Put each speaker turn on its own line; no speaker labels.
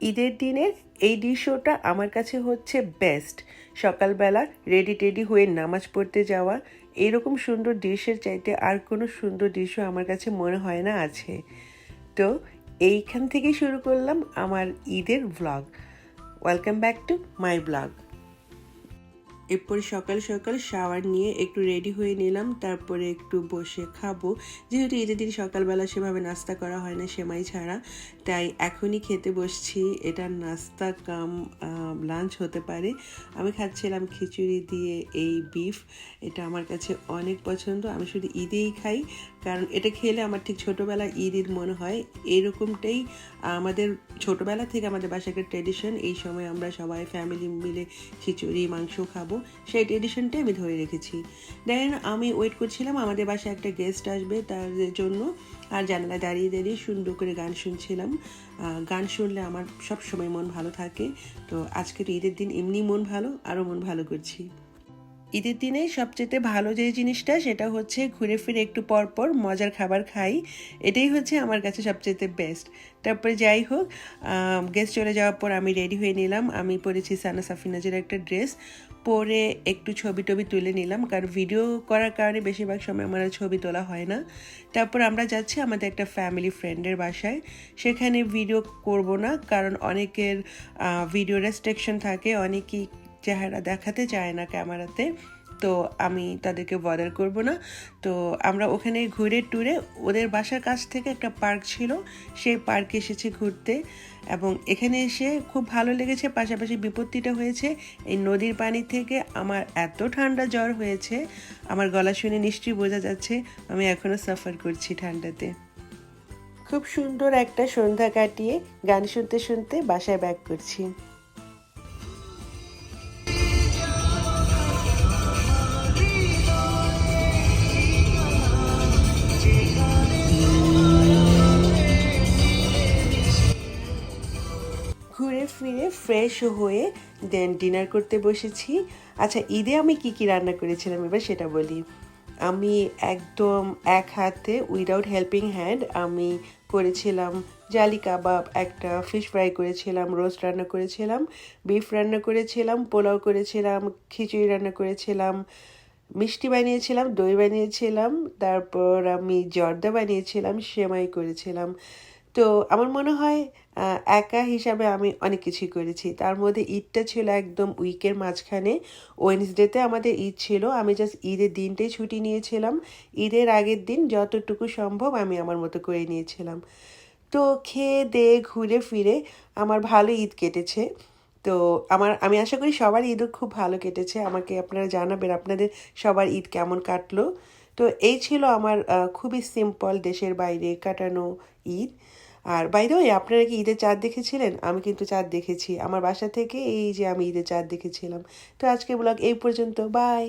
ঈদের দিনে এই দৃশ্যটা আমার কাছে হচ্ছে বেস্ট সকালবেলা রেডি টেডি হয়ে নামাজ পড়তে যাওয়া, এরকম সুন্দর দৃশ্যের চাইতে আর কোনো সুন্দর দৃশ্য আমার কাছে মনে হয় না আছে। তো এইখান থেকে শুরু করলাম আমার ঈদের blog welcome back to my blog এরপর সকাল সকাল শাওয়ার নিয়ে একটু রেডি হয়ে নিলাম, তারপরে একটু বসে খাব। যেহেতু ঈদের দিন সকালবেলা সেভাবে নাস্তা করা হয় না সেমাই ছাড়া, তাই এখনই খেতে বসছি। এটা নাস্তা কাম লাঞ্চ হতে পারে। আমি খাচ্ছিলাম খিচুড়ি দিয়ে এই বিফ এটা আমার কাছে অনেক পছন্দ। আমি শুধু ঈদেই খাই, কারণ এটা খেলে আমার ঠিক ছোটোবেলা ঈদ ঈদ মনে হয়। এরকমটাই আমাদের ছোটোবেলা থেকে আমাদের বাসাকে ট্রেডিশন এই সময় আমরা সবাই ফ্যামিলি মিলে খিচুড়ি, মাংস খাব। সেই ট্রেডিশনটাই আমি ধরে রেখেছি। দেন আমি ওয়েট করছিলাম, আমাদের বাসায় একটা গেস্ট আসবে তার জন্য। আর জানালা দাঁড়িয়ে দাঁড়িয়ে সুন্দর করে গান শুনছিলাম। গান শুনলে আমার সব সময় মন ভালো থাকে। তো আজকে তো ঈদের দিন এমনি মন ভালো, আরও মন ভালো করছি। ঈদের দিনে সবচেয়ে ভালো যে জিনিসটা সেটা হচ্ছে ঘুরে ফিরে একটু পর পর মজার খাবার খাই। এটাই হচ্ছে আমার কাছে সবচেয়ে বেস্ট তারপরে যাই হোক গেস্ট চলে যাওয়ার পর আমি রেডি হয়ে নিলাম। আমি পরেছি সানা সাফিনাজের একটা ড্রেস পরে একটু ছবি টবি তুলে নিলাম। কারণ ভিডিও করার কারণে বেশিরভাগ সময় আমার ছবি তোলা হয় না। তারপর আমরা যাচ্ছি আমাদের একটা ফ্যামিলি ফ্রেন্ডের বাসায়। সেখানে ভিডিও করব না। কারণ অনেকের ভিডিও রেস্ট্রিকশন থাকে। অনেকেই চেহারা দেখাতে চায় না ক্যামেরাতে, তো আমি তাদেরকে বদার করব না। তো আমরা ওখানে ঘুরে টুরে ওদের বাসার কাছ থেকে একটা পার্ক ছিল, সেই পার্কে এসেছি ঘুরতে এবং এখানে এসে খুব ভালো লেগেছে, পাশাপাশি বিপত্তিটা হয়েছে। এই নদীর পানি থেকে আমার এত ঠান্ডা জ্বর হয়েছে, আমার গলা শুনে নিশ্চয়ই বোঝা যাচ্ছে, আমি এখনও সাফার করছি ঠান্ডাতে। খুব সুন্দর একটা সন্ধ্যা কাটিয়ে গান শুনতে শুনতে বাসায় ব্যাক করছি। ফিরে ফ্রেশ হয়ে দেন ডিনার করতে বসেছি। আচ্ছা ঈদে আমি কি কি রান্না করেছিলাম এবার সেটা বলি। আমি একদম এক হাতে উইদাউট হেল্পিং হ্যান্ড আমি করেছিলাম জালি কাবাব, একটা ফিশ ফ্রাই করেছিলাম রোস্ট রান্না করেছিলাম বিফ রান্না করেছিলাম, পোলাও করেছিলাম, খিচুড়ি রান্না করেছিলাম, মিষ্টি বানিয়েছিলাম, দই বানিয়েছিলাম, তারপর আমি জর্দা বানিয়েছিলাম, সেমাই করেছিলাম। তো আমার মনে হয় একা হিসাবে আমি অনেক কিছুই করেছি। তার মধ্যে ঈদটা ছিল একদম উইকের মাঝখানে। ওয়েনসডেতে আমাদের ঈদ ছিল। আমি জাস্ট ঈদের দিনটাই ছুটি নিয়েছিলাম। ঈদের আগের দিন যতটুকু সম্ভব আমি আমার মতো করে নিয়েছিলাম। তো খেয়ে দে, ঘুরে ফিরে আমার ভালো ঈদ কেটেছে। তো আমার, আমি আশা করি সবার ঈদও খুব ভালো কেটেছে। আমাকে আপনারা জানাবেন আপনাদের সবার ঈদ কেমন কাটলো। তো এই ছিল আমার খুবই সিম্পল দেশের বাইরে কাটানো ঈদ। আর বাইরে ওই আপনারা কি ঈদের চাঁদ দেখেছিলেন? আমি কিন্তু চাঁদ দেখেছি। আমার বাসা থেকে এই যে আমি ঈদের চাঁদ দেখেছিলাম। তো আজকে ব্লগ এই পর্যন্ত। বাই